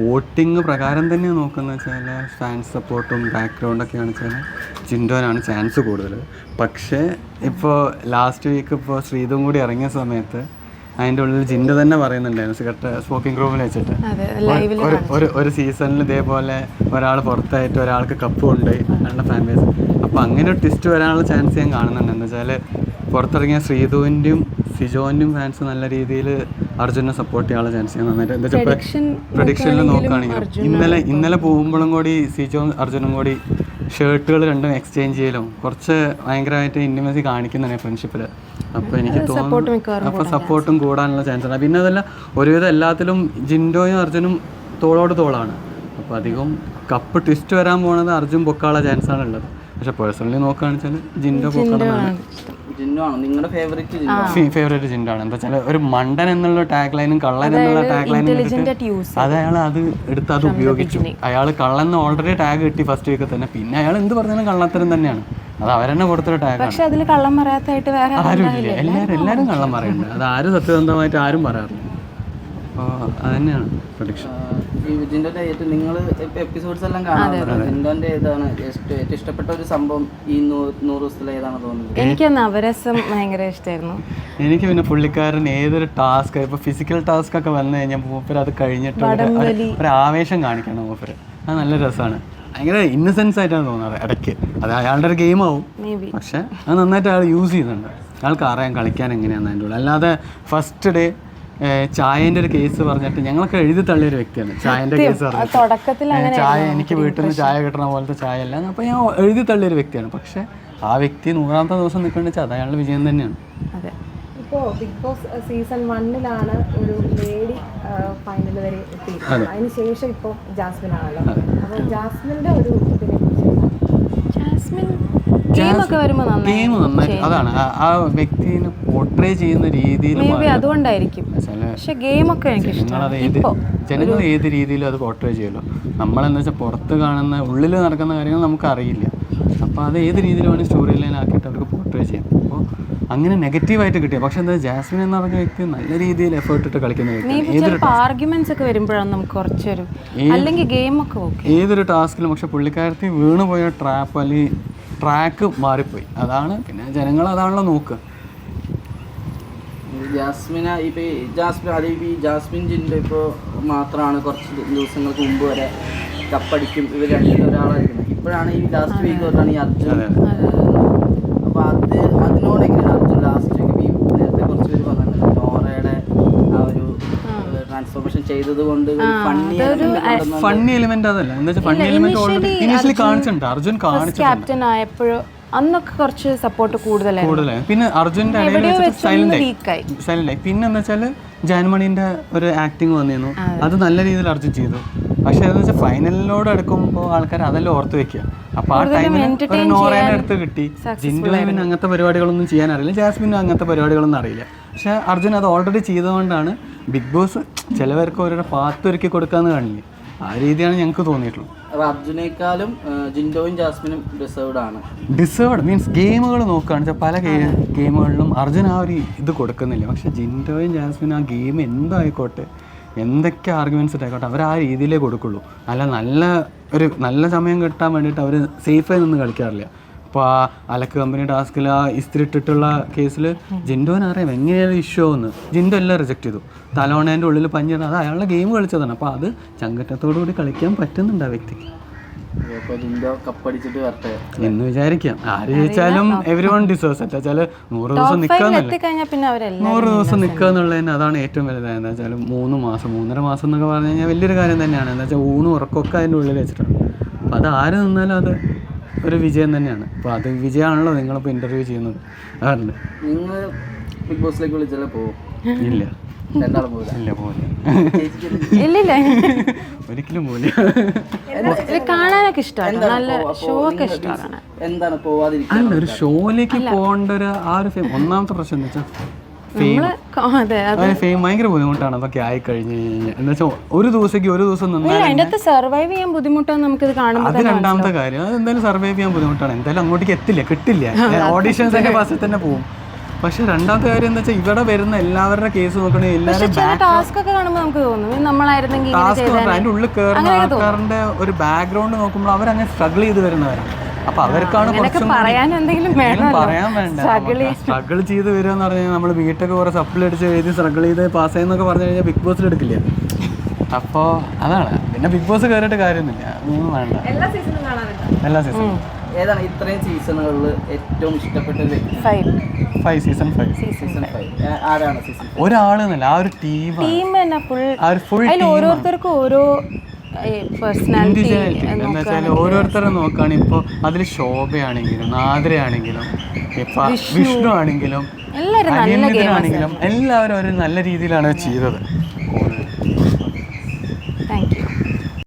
Voting പ്രകാരം തന്നെ നോക്കുന്ന വെച്ചാൽ ഫാൻസ് സപ്പോർട്ടും ബാക്ക്ഗ്രൗണ്ടൊക്കെയാണ് വെച്ചാൽ ചിൻഡോനാണ് ചാൻസ് കൂടുതൽ. പക്ഷേ ഇപ്പോൾ ലാസ്റ്റ് വീക്ക് ഇപ്പോൾ ശ്രീതും കൂടി ഇറങ്ങിയ സമയത്ത് അതിന്റെ ഉള്ളിൽ ജിൻഡ തന്നെ പറയുന്നുണ്ടായിരുന്നു. സിഗരറ്റ് സ്മോക്കിംഗ് റൂമിൽ വെച്ചിട്ട്. ഒരു ഒരു ഒരു സീസണിൽ ഇതേപോലെ ഒരാൾ പുറത്തായിട്ട് ഒരാൾക്ക് കപ്പ് കൊണ്ടുപോയി അയാളുടെ ഫാൻ ബേസ് അപ്പോൾ അങ്ങനെ ഒരു ട്വിസ്റ്റ് വരാനുള്ള ചാൻസ് ഞാൻ കാണുന്നുണ്ട്. എന്ന് വെച്ചാൽ പുറത്തിറങ്ങിയ ശ്രീധുവിന്റെയും സിജോന്റെയും ഫാൻസ് നല്ല രീതിയിൽ അർജുനെ സപ്പോർട്ട് ചെയ്യാനുള്ള ചാൻസ് ഞാൻ നന്നായിട്ട് എന്താ വെച്ചാൽ പ്രഡിക്ഷനിൽ നോക്കുകയാണെങ്കിൽ ഇന്നലെ ഇന്നലെ പോകുമ്പോഴും കൂടി സീച്ചോ അർജുനും കൂടി ഷർട്ടുകൾ രണ്ടും എക്സ്ചേഞ്ച് ചെയ്യലും. കുറച്ച് ഭയങ്കരമായിട്ട് ഇന്റിമസി കാണിക്കുന്നുണ്ട് ഫ്രണ്ട്ഷിപ്പിൽ അപ്പോൾ എനിക്ക് തോന്നുന്നു അപ്പോൾ സപ്പോർട്ടും കൂടാനുള്ള ചാൻസ് ഉണ്ട് പിന്നെ അതല്ല ഒരുവിധം എല്ലാത്തിലും ജിൻഡോയും അർജുനും തോളോട് തോളാണ്. അപ്പോൾ അധികം കപ്പ് ട്വിസ്റ്റ് വരാൻ പോണത് അർജുൻ പൊക്കാനുള്ള ചാൻസാണ് ഉള്ളത്. പക്ഷെ പേഴ്സണലി നോക്കുകയാണെന്ന് വെച്ചാൽ ജിൻഡോ ജിന്നു ആണോ? നിങ്ങളുടെ ഫേവറേറ്റ് ഫേവറേറ്റ് ജിൻഡോ ആണ്. എന്താ വെച്ചാൽ ഒരു മണ്ടൻ എന്നുള്ള ടാഗ് ലൈനും കള്ളൻ എന്നുള്ള ടാഗ് ലൈനും അത് അയാൾ അത് എടുത്ത് അത് ഉപയോഗിച്ചു. അയാൾ കള്ളൻ ഓൾറെഡി ടാഗ് കിട്ടി ഫസ്റ്റ് വീക്ക് തന്നെ. പിന്നെ അയാൾ എന്ത് പറഞ്ഞാലും കള്ളത്തരം തന്നെയാണ്. അത് അവരെന്നെ കൊടുത്തൊരു ടാഗ് പക്ഷെ അതിൽ കള്ളം പറയാത്തായിട്ട് വേറെ ആരുമില്ല. എല്ലാവരും എല്ലാവരും കള്ളം പറയുന്നുണ്ട്. അത് ആരും സത്യസന്ധമായിട്ട് ആരും പറയാറില്ല. അതന്നെയാണ് പ്രൊഡിക്ഷൻ ഈ ജിൻഡോന്റെ ഏറ്റവും നിങ്ങൾ എപ്പിസോഡ്സ് എല്ലാം കാണാറുണ്ട്? ജിൻഡോന്റെ ഏതാണ് ഏറ്റവും ഇഷ്ടപ്പെട്ട ഒരു സംഭവം ഈ നൂറ് ദിവസത്തിൽ ഏതാണ് തോന്നുന്നത് എനിക്ക് അവരസം ഭയങ്കര ഇഷ്ടമായിരുന്നു എനിക്ക് പിന്നെ പുള്ളിക്കാരൻ ഏതൊരു ടാസ്ക് ഇപ്പൊ ഫിസിക്കൽ ടാസ്ക് ഒക്കെ വന്നു കഴിഞ്ഞാൽ മൂപ്പര് അത് കഴിഞ്ഞിട്ട് ഒരു- ആവേശം കാണിക്കണം മൂപ്പര്. അത് നല്ല രസമാണ് ഭയങ്കര ഇന്നസെൻസ് ആയിട്ടാണ് തോന്നുന്നത് ഇടയ്ക്ക്. അത് അയാളുടെ ഒരു ഗെയിം ആവും. പക്ഷെ അത് നന്നായിട്ട് അയാൾ യൂസ് ചെയ്യുന്നുണ്ട്. അയാൾക്ക് അറിയാം കളിക്കാൻ എങ്ങനെയാണെന്ന് അതിന്റെ ഉള്ളിൽ അല്ലാതെ ഫസ്റ്റ് ഡേ ചായന്റെ ഒരു കേസ് പറഞ്ഞിട്ട് ഞങ്ങളൊക്കെ എഴുതി തള്ളിയ ഒരു വ്യക്തിയാണ് ചായന്റെ കേസ് പറഞ്ഞിട്ട്. ഏ, ചായ എനിക്ക് വീട്ടിൽ നിന്ന് ചായ കിട്ടണ പോലത്തെ ചായ അല്ല അപ്പൊ ഞാൻ എഴുതി തള്ളിയ ഒരു വ്യക്തിയാണ്. പക്ഷെ ആ വ്യക്തി നൂറാമത്തെ ദിവസം നിൽക്കേണ്ട വെച്ചാൽ അത് അയാളുടെ വിജയം തന്നെയാണ്. അതെ. ഇപ്പോൾ ബിഗ് ബോസ് സീസൺ വണ്ണിലാണ് ഒരു ലേഡി ഫൈനൽ വരെ അതിനുശേഷം ഇപ്പോൾ ജാസ്മിൻ ആണല്ലോ അപ്പോൾ ജാസ്മിന്റെ ഒരു ഇതിനെ കുറിച്ച് ജാസ്മിൻ ഗെയിം നന്നായിട്ട്. അതാണ്. ആ- വ്യക്തിനെ പോർട്രേ ചെയ്യുന്ന രീതിയിൽ അതുകൊണ്ടായിരിക്കും. പക്ഷെ ഗെയിമൊക്കെ എനിക്ക് ജനങ്ങൾ ഏത് രീതിയിലും അത് പോർട്രേ ചെയ്യുമല്ലോ. നമ്മളെന്ന് വെച്ചാൽ പുറത്ത് കാണുന്ന ഉള്ളിൽ നടക്കുന്ന കാര്യങ്ങൾ നമുക്ക് അറിയില്ല അപ്പോൾ അത് ഏത് രീതിയിലാണ് സ്റ്റോറി ലൈൻ ആക്കിയിട്ട് അവർക്ക് പോർട്രേ ചെയ്യാം. അപ്പോൾ അങ്ങനെ നെഗറ്റീവായിട്ട് കിട്ടിയ. പക്ഷെ എന്താ ജാസ്മിൻ എന്ന് പറഞ്ഞ വ്യക്തി നല്ല രീതിയിൽ എഫേർട്ട് ഇട്ട് കളിക്കുന്ന വ്യക്തി ആർഗ്യുമെന്റ്സ് ഒക്കെ വരുമ്പോഴാണ് നമുക്ക് കുറച്ചൊരു അല്ലെങ്കിൽ ഗെയിമൊക്കെ ഓക്കെ ഏതൊരു ടാസ്കിലും പക്ഷെ പുള്ളിക്കാരത്തി വീണ് പോയ ട്രാപ്പ് അല്ലെങ്കിൽ ട്രാക്ക് മാറിപ്പോയി. അതാണ് പിന്നെ ജനങ്ങൾ അതാണല്ലോ നോക്കുക. ജാസ്മിന ഇപ്പൊ ജാസ്മിൻ അത് ഈ ജാസ്മിൻ ജിന്റെ ഇപ്പോൾ മാത്രമാണ് കുറച്ച് ദിവസങ്ങൾക്ക് മുമ്പ് വരെ കപ്പടിക്കും. ഇവർ രണ്ടിൽ ഒരാളായിരിക്കുന്നത് ഇപ്പോഴാണ് ഈ ലാസ്റ്റ് വീക്ക് തൊട്ടാണ് ഈ അർജുൻ. അപ്പോൾ അത്. അതിനോട് ചെയ്തത് കൊണ്ട് ഫണ്ണി ഫണ്ണി എലിമെന്റ് അതല്ല. എന്താ വെച്ചാൽ ഫണ്ണി എലിമെന്റ് ഓൾറെഡി ഇനിഷ്യലി കാണിച്ചിട്ടുണ്ട്. അർജുൻ കാണിച്ചിട്ടുണ്ട്. ക്യാപ്റ്റൻ ആയപ്പോഴും അന്നൊക്കെ കുറച്ച് സപ്പോർട്ട് കൂടുതലായിരുന്നു. കൂടുതലായി. പിന്നെ അർജുന്റെ സൈലന്റ് ആയി. പിന്നെ എന്താ വെച്ചാൽ ജാൻമണിന്റെ ഒരു ആക്ടിങ് വന്നിരുന്നു. അത്. നല്ല രീതിയിൽ അർജുൻ ചെയ്തു. പക്ഷെ അതെന്ന് വെച്ചാൽ ഫൈനലിനോട് അടുക്കുമ്പോൾ ആൾക്കാർ അതെല്ലാം ഓർത്ത് വെക്കുക. അപ്പൊ ആ ടൈമിൽ ഒരു നോറേനെ അടുത്ത് കിട്ടി. ജിൻഡു പിന്നെ അങ്ങനത്തെ പരിപാടികളൊന്നും ചെയ്യാൻ അറിയില്ല ജാസ്മിനും അങ്ങനത്തെ പരിപാടികളൊന്നും അറിയില്ല. പക്ഷെ അർജുൻ അത് ഓൾറെഡി ചെയ്തുകൊണ്ടാണ് ബിഗ് ബോസ് ചിലവർക്ക് ഓരോ പാത്ത് ഒരുക്കി കൊടുക്കാന്ന് കാണില്ലേ? ആ രീതിയാണ് ഞങ്ങൾക്ക് തോന്നിയിട്ടുള്ളത്. അർജുനേക്കാളും ജിൻഡോയും ജാസ്മിനും ഡിസേർവ്ഡ് ആണ്. ഡിസേർവ്ഡ് മീൻസ് ഗെയിമുകൾ നോക്കുകയാണെന്ന് വെച്ചാൽ പല ഗെയിമുകളിലും അർജുൻ ആ ഒരു ഇത് കൊടുക്കുന്നില്ല. പക്ഷെ ജിൻഡോയും ജാസ്മിനും ആ ഗെയിം എന്തായിക്കോട്ടെ എന്തൊക്കെ ആർഗ്യുമെന്റ്സ് ഇട്ടായിക്കോട്ടെ അവർ ആ രീതിയിലേ കൊടുക്കുള്ളൂ. അല്ല നല്ല ഒരു നല്ല സമയം കിട്ടാൻ വേണ്ടിയിട്ട് അവർ സേഫായി നിന്ന് കളിക്കാറില്ല. അപ്പോൾ ആ അലക്ക് കമ്പനി ടാസ്കിൽ ആ ഇസ്തിരി ഇട്ടിട്ടുള്ള കേസിൽ ജിൻഡോന് അറിയാം എങ്ങനെയാണ് ഇഷ്യൂ എന്ന് ജിൻഡോ എല്ലാം റിജക്ട് ചെയ്തു. തലോണേന്റെ ഉള്ളിൽ പഞ്ഞത് അത് അയാളുടെ ഗെയിം കളിച്ചതാണ്. അപ്പോൾ അത് ചങ്കറ്റത്തോടു കൂടി കളിക്കാൻ പറ്റുന്നുണ്ട് ആ വ്യക്തിക്ക്. എന്ന് വിചാരിക്കാം. ആര് ജയിച്ചാലും എവരി വൺ ഡിസേഴ്സ് അല്ല വെച്ചാൽ നൂറ് ദിവസം അവരെല്ലാം നൂറ് ദിവസം നിൽക്കുക എന്നുള്ളതിന് അതാണ് ഏറ്റവും വലുത്. എന്താ വെച്ചാൽ മൂന്ന് മാസം മൂന്നര മാസം എന്നൊക്കെ പറഞ്ഞു കഴിഞ്ഞാൽ വലിയൊരു കാര്യം തന്നെയാണ്. എന്താ വെച്ചാൽ ഊണും ഉറക്കമൊക്കെ അതിന്റെ ഉള്ളിൽ വെച്ചിട്ടുണ്ട്. അപ്പോൾ അത് ആര് നിന്നാലും അത് ഒരു വിജയം തന്നെയാണ്. അപ്പോൾ അത് വിജയമാണല്ലോ നിങ്ങളിപ്പോൾ ഇന്റർവ്യൂ ചെയ്യുന്നത്. അതുകൊണ്ട് നിങ്ങൾ ബിഗ് ബോസിലേക്ക് വിളിച്ചാലേ പോകും ഇല്ല. ഇല്ല ഇല്ലില്ല. ഒരിക്കലും പോലെ കാണാനൊക്കെ ഇഷ്ടമാണ്. നല്ല ഷോ ഒക്കെ ഇഷ്ടമാണ് എന്താണ് പോവാതിരിക്കാൻ അല്ല ഒരു ഷോയിലേക്ക് പോകേണ്ട ഒരു ആ ഒരു ഒന്നാമത്തെ പ്രശ്നം എന്ന് വെച്ചാൽ ഫെയിം ഭയങ്കര ബുദ്ധിമുട്ടാണ് അതൊക്കെ ആയി കഴിഞ്ഞു കഴിഞ്ഞാൽ എന്ന് വെച്ചാൽ ഒരു ദിവസത്തേക്ക് ഒരു ദിവസം അതിന്റെ സർവൈവ് ചെയ്യാൻ ബുദ്ധിമുട്ടാണ് നമുക്ക് ഇത് കാണുമ്പോൾ അത് രണ്ടാമത്തെ കാര്യം. അത് എന്തായാലും സർവൈവ് ചെയ്യാൻ ബുദ്ധിമുട്ടാണ്. എന്തായാലും അങ്ങോട്ടേക്ക് എത്തില്ല കിട്ടില്ല. ഓഡീഷൻസ് ഒക്കെ ഫസ്റ്റ് തന്നെ പോകും പക്ഷെ രണ്ടാമത്തെ കാര്യം എന്താ വെച്ചാൽ ഇവിടെ വരുന്ന എല്ലാവരുടെ കേസ് നോക്കണേ എല്ലാവരും ടാസ്ക് അതിന്റെ ഉള്ളിൽ കയറുന്ന ആൾക്കാരുടെ ഒരു ബാക്ക്ഗ്രൗണ്ട് നോക്കുമ്പോൾ അവരങ്ങനെ സ്ട്രഗിൾ ചെയ്ത് വരുന്നവരാണ്. അപ്പൊ അവർക്കാണ് പറയാൻ എന്തെങ്കിലും പറയാൻ വേണ്ട. സ്ട്രഗിൾ ചെയ്ത് വരിക എന്ന് പറഞ്ഞാൽ നമ്മൾ വീട്ടൊക്കെ കുറെ സപ്ലി അടിച്ച് എഴുതി സ്ട്രഗിൾ ചെയ്ത് പാസ് ചെയ്യുന്നൊക്കെ പറഞ്ഞു കഴിഞ്ഞാൽ ബിഗ് ബോസിൽ എടുക്കില്ല. അപ്പോ അതാണ്. പിന്നെ ബിഗ് ബോസ് കയറിയിട്ട് കാര്യമൊന്നുമില്ല. ഒന്നും വേണ്ട. എല്ലാ സീസണും ഏതാണ് ഇത്രയും സീസണുകളിൽ ഏറ്റവും ഇഷ്ടപ്പെട്ട five season five season five ആരാണ് സീസൺ ഒരാളെന്നല്ല ആ ഒരു ടീം ടീം തന്നെ ഫുൾ ആ ഒരു ഫുൾ അതിൽ ഓരോരുത്തർക്കും ഓരോ പേഴ്സണാലിറ്റി എന്ന് വെച്ചാൽ ഓരോരുത്തരെ നോക്കുകയാണെങ്കിൽ ഇപ്പോൾ അതിൽ ശോഭയാണെങ്കിലും നാദ്രയാണെങ്കിലും ഇപ്പൊ വിഷ്ണു. ആണെങ്കിലും എല്ലാവരും എല്ലാവരും ഒരു നല്ല രീതിയിലാണ് ചെയ്തത്.